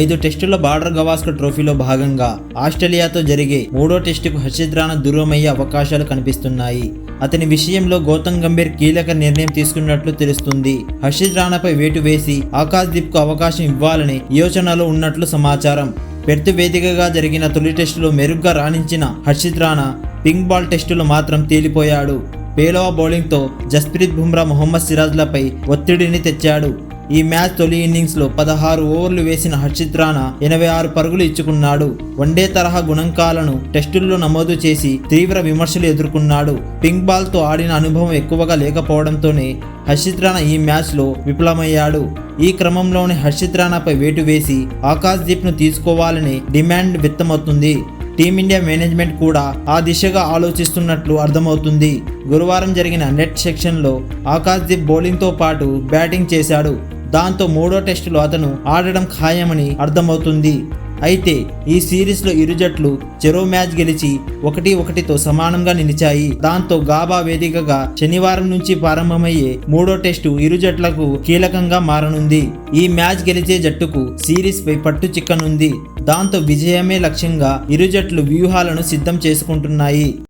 ఐదు టెస్టుల బార్డర్ గవాస్కర్ ట్రోఫీలో భాగంగా ఆస్ట్రేలియాతో జరిగే మూడో టెస్టుకు హర్షిత్ రాణా దూరమయ్యే అవకాశాలు కనిపిస్తున్నాయి. అతని విషయంలో గౌతమ్ గంభీర్ కీలక నిర్ణయం తీసుకున్నట్లు తెలుస్తుంది. హర్షిత్ రాణాపై వేటు వేసి ఆకాశ్ దీప్కు అవకాశం ఇవ్వాలని యోచనలో ఉన్నట్లు సమాచారం. పెర్త్ వేదికగా జరిగిన తొలి టెస్టులో మెరుగ్గా రాణించిన హర్షిత్ రాణా పింక్ బాల్ టెస్టులో మాత్రం తేలిపోయాడు. పేలవ బౌలింగ్తో జస్ప్రీత్ బుమ్రా మొహమ్మద్ సిరాజ్లపై ఒత్తిడిని తెచ్చాడు. ఈ మ్యాచ్ తొలి ఇన్నింగ్స్లో పదహారు ఓవర్లు వేసిన హర్షిత్ రాణా ఎనభై ఆరు పరుగులు ఇచ్చుకున్నాడు. వన్డే తరహా గుణంకాలను టెస్టుల్లో నమోదు చేసి తీవ్ర విమర్శలు ఎదుర్కొన్నాడు. పింక్ బాల్తో ఆడిన అనుభవం ఎక్కువగా లేకపోవడంతోనే హర్షిత్ రాణా ఈ మ్యాచ్లో విఫలమయ్యాడు ఈ క్రమంలోనే హర్షిత్ రాణాపై వేటు వేసి ఆకాశ్ దీప్ను తీసుకోవాలని డిమాండ్ వ్యక్తమవుతుంది. టీమిండియా మేనేజ్మెంట్ కూడా ఆ దిశగా ఆలోచిస్తున్నట్లు అర్థమవుతుంది. గురువారం జరిగిన నెట్ సెక్షన్లో ఆకాశ్ దీప్ బౌలింగ్తో పాటు బ్యాటింగ్ చేశాడు. దాంతో మూడో టెస్టులో అతను ఆడడం ఖాయమని అర్థమవుతుంది. అయితే ఈ సిరీస్లో ఇరు జట్లు చెరో మ్యాచ్ గెలిచి ఒకటి ఒకటితో సమానంగా నిలిచాయి. దాంతో గాబా వేదికగా శనివారం నుంచి ప్రారంభమయ్యే మూడో టెస్టు ఇరు జట్లకు కీలకంగా మారనుంది. ఈ మ్యాచ్ గెలిచే జట్టుకు సిరీస్ పై పట్టు చిక్కనుంది. దాంతో విజయమే లక్ష్యంగా ఇరు జట్లు వ్యూహాలను సిద్ధం చేసుకుంటున్నాయి.